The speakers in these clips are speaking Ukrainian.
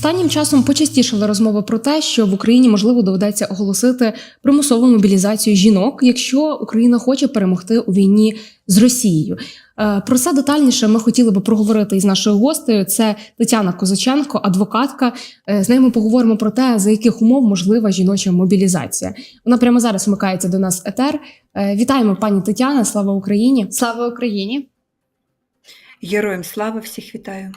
Останнім часом почастішали розмови про те, що в Україні можливо доведеться оголосити примусову мобілізацію жінок, якщо Україна хоче перемогти у війні з Росією. Е, Про це детальніше ми хотіли би проговорити із нашою гостею. Це Тетяна Козаченко, адвокатка. Е, З нею ми поговоримо про те, за яких умов можлива жіноча мобілізація. Вона прямо зараз вмикається до нас етер. Е, Вітаємо, пані Тетяна. Слава Україні! Слава Україні! Героям слава всіх вітаю.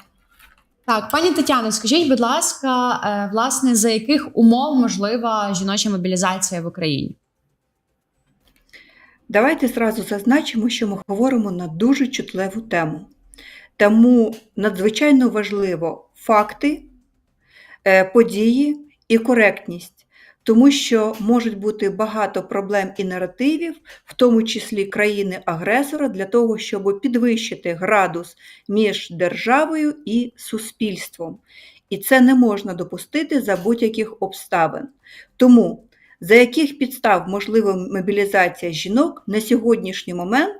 Так, пані Тетяно, скажіть, будь ласка, е, власне, за яких умов можлива жіноча мобілізація в Україні? Давайте зразу зазначимо, що ми говоримо на дуже чутливу тему. Тому надзвичайно важливо факти, е, події і коректність, тому що можуть бути багато проблем і наративів, в тому числі країни-агресора, для того, щоб підвищити градус між державою і суспільством. І це не можна допустити за будь-яких обставин. Тому за яких підстав можлива мобілізація жінок на сьогоднішній момент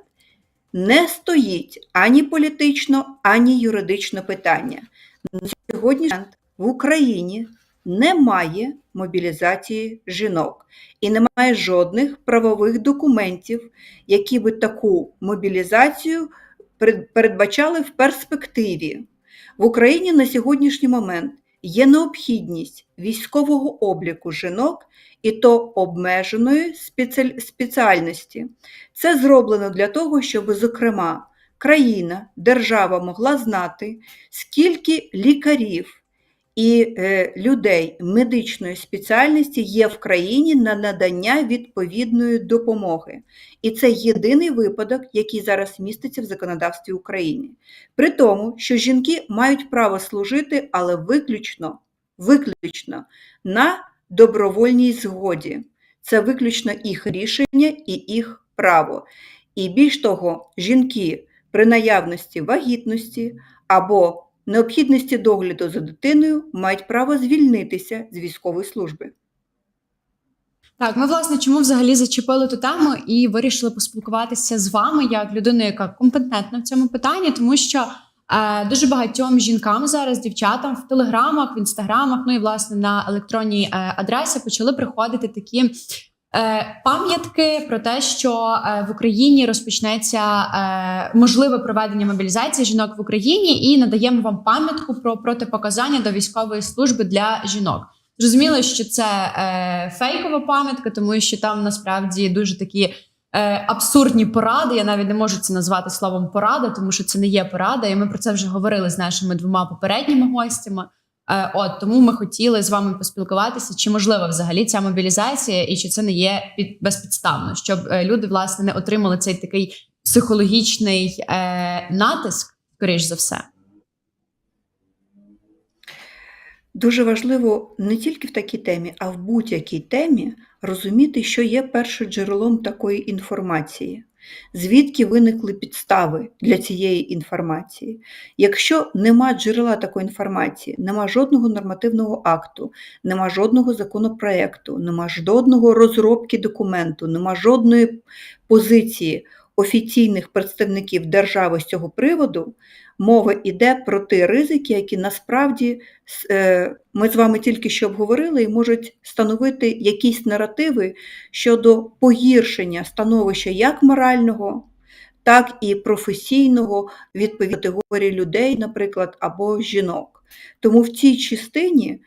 не стоїть ані політично, ані юридично питання. На сьогоднішній момент в Україні немає мобілізації жінок і немає жодних правових документів, які би таку мобілізацію передбачали в перспективі. В Україні на сьогоднішній момент є необхідність військового обліку жінок і то обмеженої спеціаль- спеціальності. Це зроблено для того, щоб, зокрема, країна, держава могла знати, скільки лікарів і е, людей медичної спеціальності є в країні на надання відповідної допомоги. І це єдиний випадок, який зараз міститься в законодавстві України. При тому, що жінки мають право служити, але виключно, виключно на добровольній згоді. Це виключно їх рішення і їх право. І більш того, жінки при наявності вагітності або необхідності догляду за дитиною мають право звільнитися з військової служби. Так, ми власне чому взагалі зачепили ту тему і вирішили поспілкуватися з вами як людиною, яка компетентна в цьому питанні, тому що е, дуже багатьом жінкам зараз, дівчатам в телеграмах, в інстаграмах, ну і власне на електронній е, адресі почали приходити такі. Е, Пам'ятки про те, що е, в Україні розпочнеться е, можливе проведення мобілізації жінок в Україні, і надаємо вам пам'ятку про протипоказання до військової служби для жінок. Зрозуміло, що це фейкова пам'ятка, тому що там насправді дуже такі абсурдні поради. Я навіть не можу це назвати словом порада, тому що це не є порада. І ми про це вже говорили з нашими двома попередніми гостями. Е, от тому ми хотіли з вами поспілкуватися, чи можлива взагалі ця мобілізація, і чи це не є під безпідставно, щоб е, люди власне не отримали цей такий психологічний е, натиск, скоріш за все. Дуже важливо не тільки в такій темі, а в будь-якій темі розуміти, що є першоджерелом такої інформації, звідки виникли підстави для цієї інформації. Якщо нема джерела такої інформації, нема жодного нормативного акту, нема жодного законопроекту, нема жодного розробки документу, нема жодної позиції офіційних представників держави з цього приводу, мова йде про ті ризики, які насправді е, ми з вами тільки що обговорили і можуть становити якісь наративи щодо погіршення становища як морального, так і професійного відповідно категорії людей, наприклад, або жінок. Тому в цій частині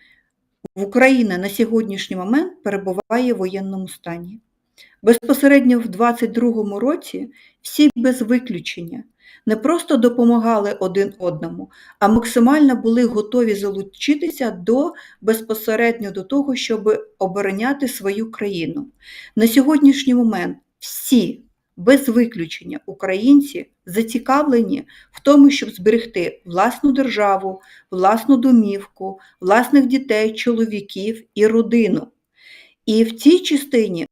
в Україна на сьогоднішній момент перебуває в воєнному стані. Безпосередньо в 22-му році всі без виключення не просто допомагали один одному, а максимально були готові залучитися до безпосередньо до того, щоб обороняти свою країну. На сьогоднішній момент всі без виключення українці зацікавлені в тому, щоб зберегти власну державу, власну домівку, власних дітей, чоловіків і родину. І в цій частині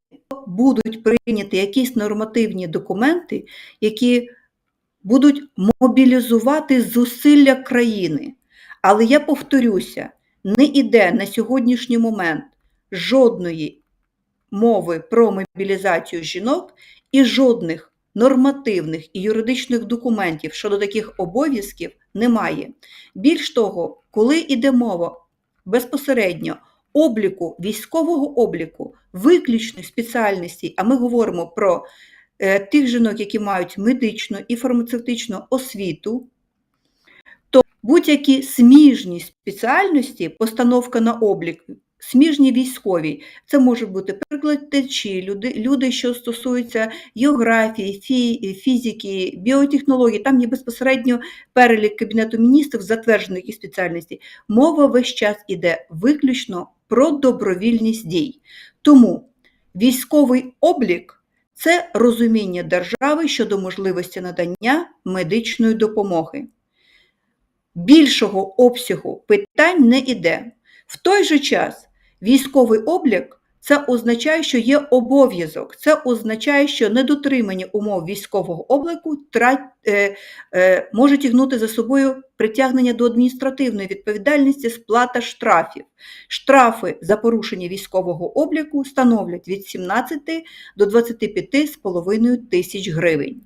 будуть прийняті якісь нормативні документи, які будуть мобілізувати зусилля країни. Але я повторюся, не йде на сьогоднішній момент жодної мови про мобілізацію жінок і жодних нормативних і юридичних документів щодо таких обов'язків немає. Більш того, коли йде мова безпосередньо обліку, військового обліку, виключно спеціальності, а ми говоримо про е, тих жінок, які мають медичну і фармацевтичну освіту, то будь-які сміжні спеціальності, постановка на облік, сміжні військові, це можуть бути перекладачі, люди, люди, що стосуються географії, фі, фізики, біотехнології, там є безпосередньо перелік Кабінету міністрів затверджених і спеціальностей. Мова весь час іде виключно про добровільність дій. Тому військовий облік це розуміння держави щодо можливості надання медичної допомоги. Більшого обсягу питань не йде. В той же час військовий облік це означає, що є обов'язок, це означає, що недотримання умов військового обліку е, е, може тягнути за собою притягнення до адміністративної відповідальності сплата штрафів. Штрафи за порушення військового обліку становлять від 17 до 25,5 тисяч гривень.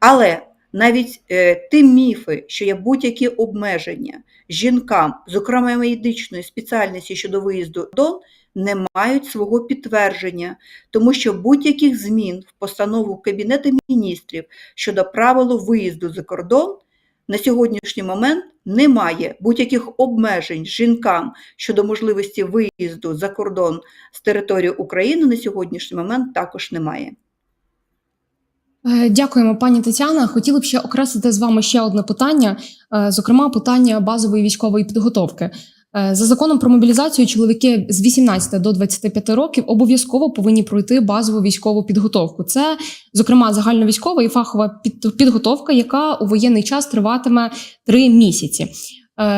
Але навіть е, ті міфи, що є будь-які обмеження жінкам, зокрема медичної спеціальності щодо виїзду до не мають свого підтвердження, тому що будь-яких змін в постанову Кабінету міністрів щодо правил виїзду за кордон на сьогоднішній момент немає будь-яких обмежень жінкам щодо можливості виїзду за кордон з території України на сьогоднішній момент також немає. Е, Дякуємо, пані Тетяна. Хотіли б ще окреслити з вами ще одне питання, е, зокрема, питання базової військової підготовки. Е, За законом про мобілізацію чоловіки з 18 до 25 років обов'язково повинні пройти базову військову підготовку. Це, зокрема, загальновійськова і фахова підготовка, яка у воєнний час триватиме три місяці.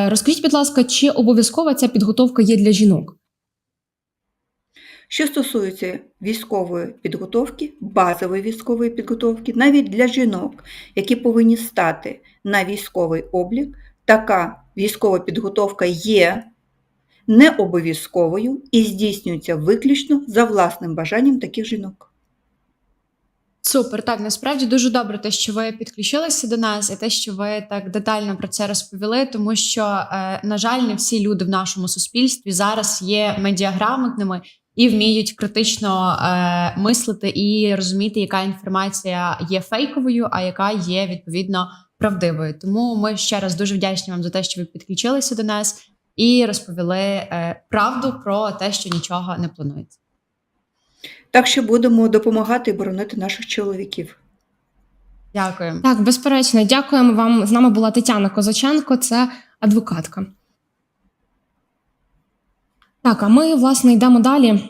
Розкажіть, будь ласка, чи обов'язкова ця підготовка є для жінок? Що стосується військової підготовки, базової військової підготовки, навіть для жінок, які повинні стати на військовий облік, така військова підготовка є не обов'язковою і здійснюється виключно за власним бажанням таких жінок. Супер, так насправді дуже добре, те, що ви підключилися до нас, і те, що ви так детально про це розповіли, тому що, е, на жаль, не всі люди в нашому суспільстві зараз є медіаграмотними і вміють критично е, мислити і розуміти, яка інформація є фейковою, а яка є відповідно правдивою. Тому ми ще раз дуже вдячні вам за те, що ви підключилися до нас і розповіли е, правду про те, що нічого не планується. Так що будемо допомагати і боронити наших чоловіків. Дякую. Так, безперечно, дякуємо вам. З нами була Тетяна Козаченко, це адвокатка. Так, а ми, власне, йдемо далі.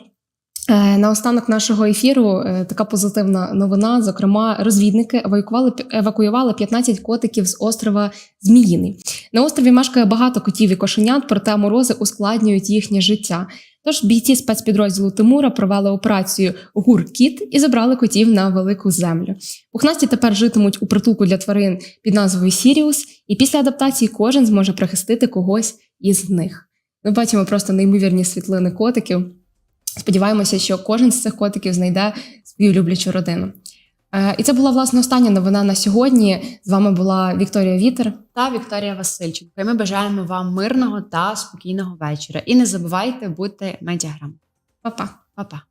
Е, На останок нашого ефіру е, така позитивна новина. Зокрема, розвідники евакуювали, евакуювали 15 котиків з острова Зміїний. На острові мешкає багато котів і кошенят, проте морози ускладнюють їхнє життя. Тож бійці спецпідрозділу Тимура провели операцію Гур-Кіт і забрали котів на велику землю. Пухнасті тепер житимуть у притулку для тварин під назвою Сіріус, і після адаптації кожен зможе прихистити когось із них. Ми бачимо просто неймовірні світлини котиків. Сподіваємося, що кожен з цих котиків знайде свою люблячу родину. Е, І це була власне остання новина на сьогодні. З вами була Вікторія Вітер. та Вікторія Васильченко. І ми бажаємо вам мирного та спокійного вечора. І не забувайте бути медіаграм. Па-па. Па-па.